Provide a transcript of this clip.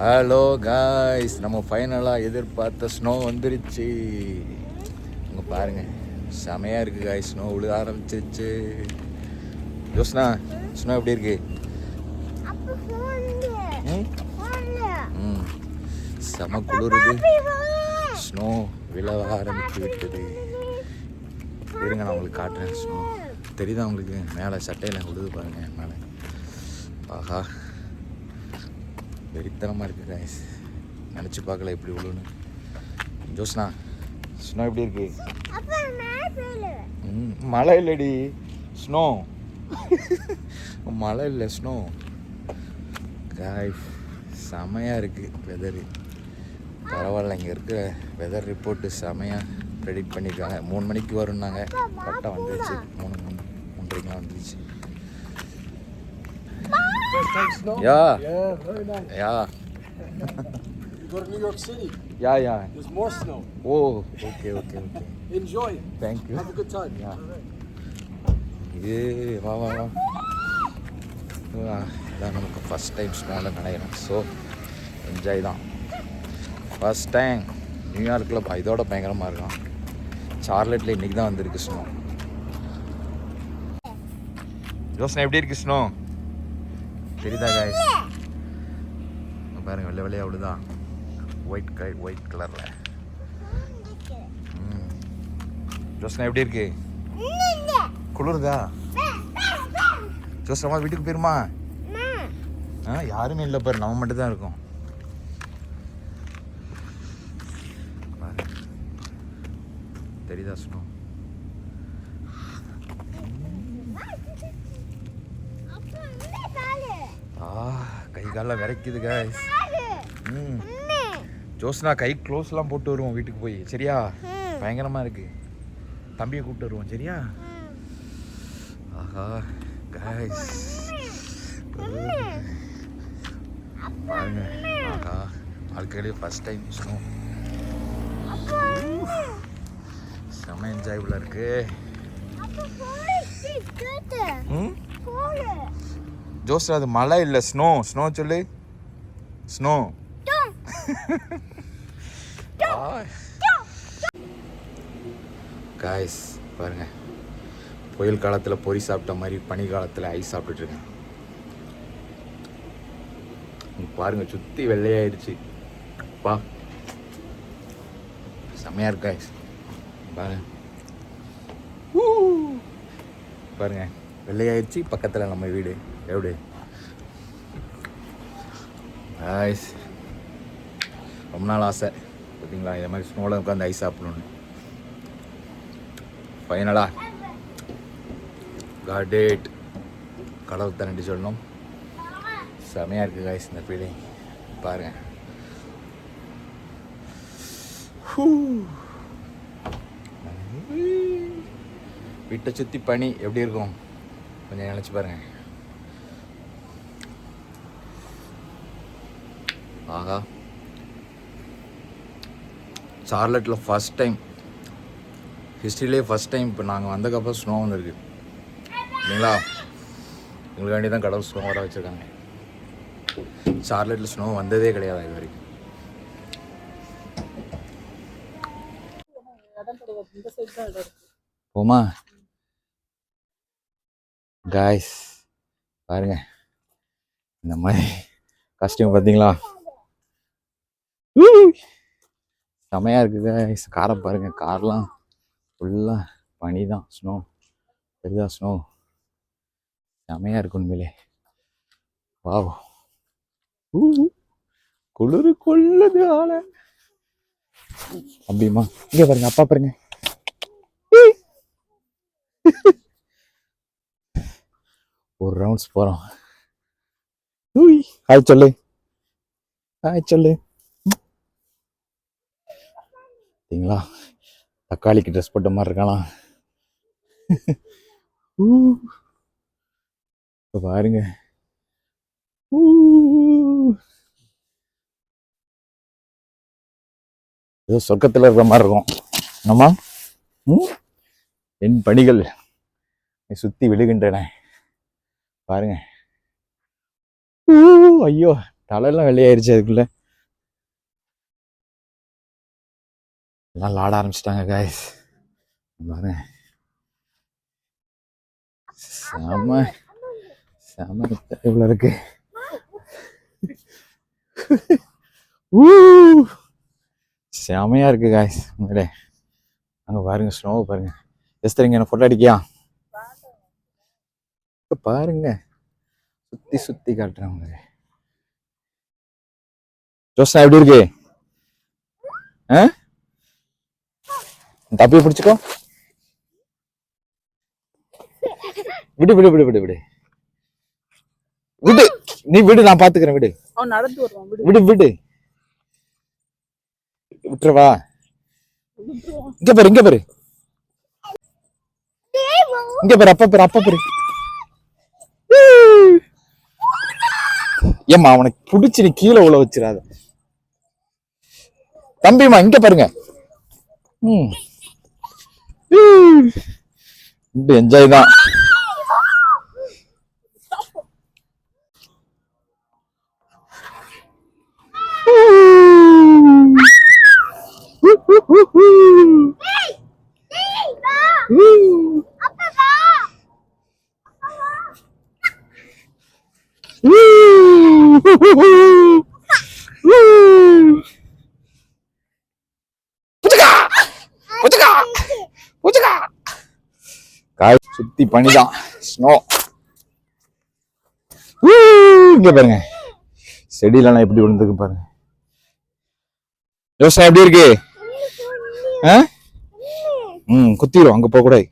Hello guys நம்ம ஃபைனலாக எதிர்பார்த்த ஸ்னோ வந்துருச்சு. இங்கே பாருங்க. செமையாக இருக்குது காய்ஸ் ஸ்னோ விழுக ஆரம்பிச்சிருச்சு. ஜோஸ்னா ஸ்னோ எப்படி இருக்கு? ம்? செம குளிருது. ஸ்னோ விழ ஆரம்பித்து விட்டது. இருங்க நான் உங்களுக்கு காட்டுறேன் ஸ்னோ தெரியுதா உங்களுக்கு? மேலே சட்டையில் விழுது பாருங்க மேலே. ஆஹா. வெறித்தனமாக இருக்குது காய்ஸ் நினச்சி பார்க்கல எப்படி விழுன்னு ஜோஸ்னா ஸ்னோ எப்படி இருக்கு? மழை இல்லடி. ஸ்னோ. மழை இல்லை ஸ்னோ. காய் செமையாக இருக்குது வெதரு பரவாயில்ல இங்கே இருக்கிற வெதர் ரிப்போர்ட்டு செமையாக ப்ரெடிக்ட் பண்ணியிருக்காங்க மூணு மணிக்கு வரும்னாங்க. கரெக்டாக வந்துருச்சு. மூணு மூணு மூன்றரைக்கெலாம் வந்துருச்சு. Yeah Yeah, very nice. Yeah You go to New York City, yeah yeah there's more snow. Oh okay okay okay Enjoy. Thank you Have a good time. Yeah. இது வா வா வா இதான் நமக்கு ஃபஸ்ட் டைம் ஸ்னோவில் நினைக்கிறேன் ஸோ என்ஜாய் தான் first time நியூயார்க்கில் இதோட பயங்கரமாக இருக்கும் சார்லெட்டில் இன்றைக்கி தான் வந்திருக்கு ஸ்னோ யோசனை எப்படி இருக்கு ஸ்னோ தெரியுதா காய்ஸ் பாருங்க வெள்ளை வெள்ளையாக அவ்வளோதான் ஒயிட் கை ஒயிட் கலரில் ம். எப்படி இருக்கு? குளிருதா? ஜோஸ்னா வீட்டுக்கு போயிருமா? ஆ யாருமே இல்லை பாரு நம்ம மட்டும் தான் இருக்கோம். பாரு. தெரியுதா சொன்னோம் அப்ப என்ன பாரு ஆ கை காலெல்லாம் விரைக்குது guys. ம். ஜோஸ்னா கை க்ளோஸ்லாம் போட்டு வருவோம் வீட்டுக்கு போய். சரியா. பயங்கரமாக இருக்கு. தம்பியை கூப்பிட்டு வருவோம் சரியா? ஆஹா காய்ஸ் பாருங்க. ஆஹா வாழ்க்கையிலே ஃபஸ்ட் டைம் ஸ்னோ செம்ம என்ஜாயபுளாக இருக்கு. அப்ப போலீஸ் கேட்டு. ம்? போலு ஜோஸ் அது மழை இல்லை ஸ்னோ ஸ்னோ சொல்லு. ஸ்னோ காய்ஸ் பாருங்க. புயல் காலத்தில் பொரி சாப்பிட்ட மாதிரி பனி காலத்தில் ஐஸ் சாப்பிட்டுட்டு இருக்கேன். இங்க பாருங்க சுற்றி வெள்ளையாயிருச்சு பா. செம்மையா இருக்கு காய்ஸ் பாருங்க. பாருங்க. வெள்ளையாயிருச்சு பக்கத்தில் நம்ம வீடு. எப்படி? ஐஸ் ரொம்ப நாள் ஆசை. பார்த்தீங்களா இதை மாதிரி ஸ்னோவில் உட்காந்து ஐஸ் சாப்பிடணுன்னு ஃபைனலா காடேட் கடவுள் தண்ணி சொல்லணும். செமையாக இருக்குது காய்ஸ் இந்த ஃபீலிங் பாருங்க. ஹூ. வீட்டை சுற்றி பனி எப்படி இருக்கும்? கொஞ்சம் நினச்சி பாருங்கள் ஆகா. சார்லட்டில் ஃபஸ்ட் டைம் ஹிஸ்ட்ரியிலே ஃபஸ்ட் டைம் இப்போ நாங்கள் வந்ததுக்கப்புறம் ஸ்னோ வந்திருக்கு. இல்லைங்களா? உங்களுக்காண்டி தான் கடவுள் ஸ்னோ வர வச்சுருக்காங்க. சார்லட்டில் ஸ்னோ வந்ததே கிடையாது இது வரைக்கும். போமா. காய்ஸ் பாருங்க. இந்த மாதிரி கஷ்டம் பார்த்தீங்களா செமையாக இருக்குது காரை பாருங்க கார்லாம் ஃபுல்லாக பனி தான் ஸ்னோ தெரியுதா ஸ்னோ செமையாக இருக்கு உண்மையிலே. வாவ் குளிர் கொள்ளுது ஆள. அப்படிமா இங்கே பாருங்க அப்பா பாருங்க. ஒரு ரவுண்ட்ஸ் போகிறோம் ஹாய் சொல்லு. ஹாய் சொல்லு. பார்த்தீங்களா தக்காளிக்கு ட்ரெஸ் போட்ட மாதிரி இருக்கலாம். இப்ப பாருங்க. ஏதோ சொர்க்கத்தில் இருக்கிற மாதிரி இருக்கும். ஆமா? ம்? என் பணிகள் சுத்தி விழுகின்றன. பாருங்க. ஐயோ தலையெல்லாம் வெளியாயிருச்சு அதுக்குள்ள. எல்லாம் விளாட ஆரம்பிச்சிட்டாங்க காய்ஸ் பாருங்க. செம செம இவ்வளோ இருக்கு. ஊ! செமையா இருக்கு காய்ஸ் உங்களே அங்க பாருங்க ஸ்னோவை பாருங்க. எஸ்தரிங்க என்ன ஃபோட்டோ அடிக்கியா? பாருங்க. சுத்தி சுத்தி காட்டுறேன் உங்களுக்கு ஜோஸ்னா எப்படி இருக்கு? ஆ? தப்பியை பிடிச்சிக்கோ. விடு விடு விடு விடு விடு. விடு. நீ விடு நான் பாத்துக்கிறேன் விடு. நடந்து வருவான் விடு. விடு விடு. விட்டுறவா? இங்க பாரு இங்க பாரு. இங்க பாரு அப்பா பாரு அப்பா பாரு. ஏம்மா அவனுக்கு புடிச்சு நீ கீழே உள்ள வச்சிடாத. தம்பிமா இங்க பாருங்க. ம். என்ஜாய் தான் காய் சுத்தி பனிதான் ஸ்னோ இங்க பாருங்க. செடியிலலாம் எப்படி விழுந்துருக்கு பாருங்க. யோசனை எப்படி இருக்கு? ம் குத்திரும் அங்க போக கூடாது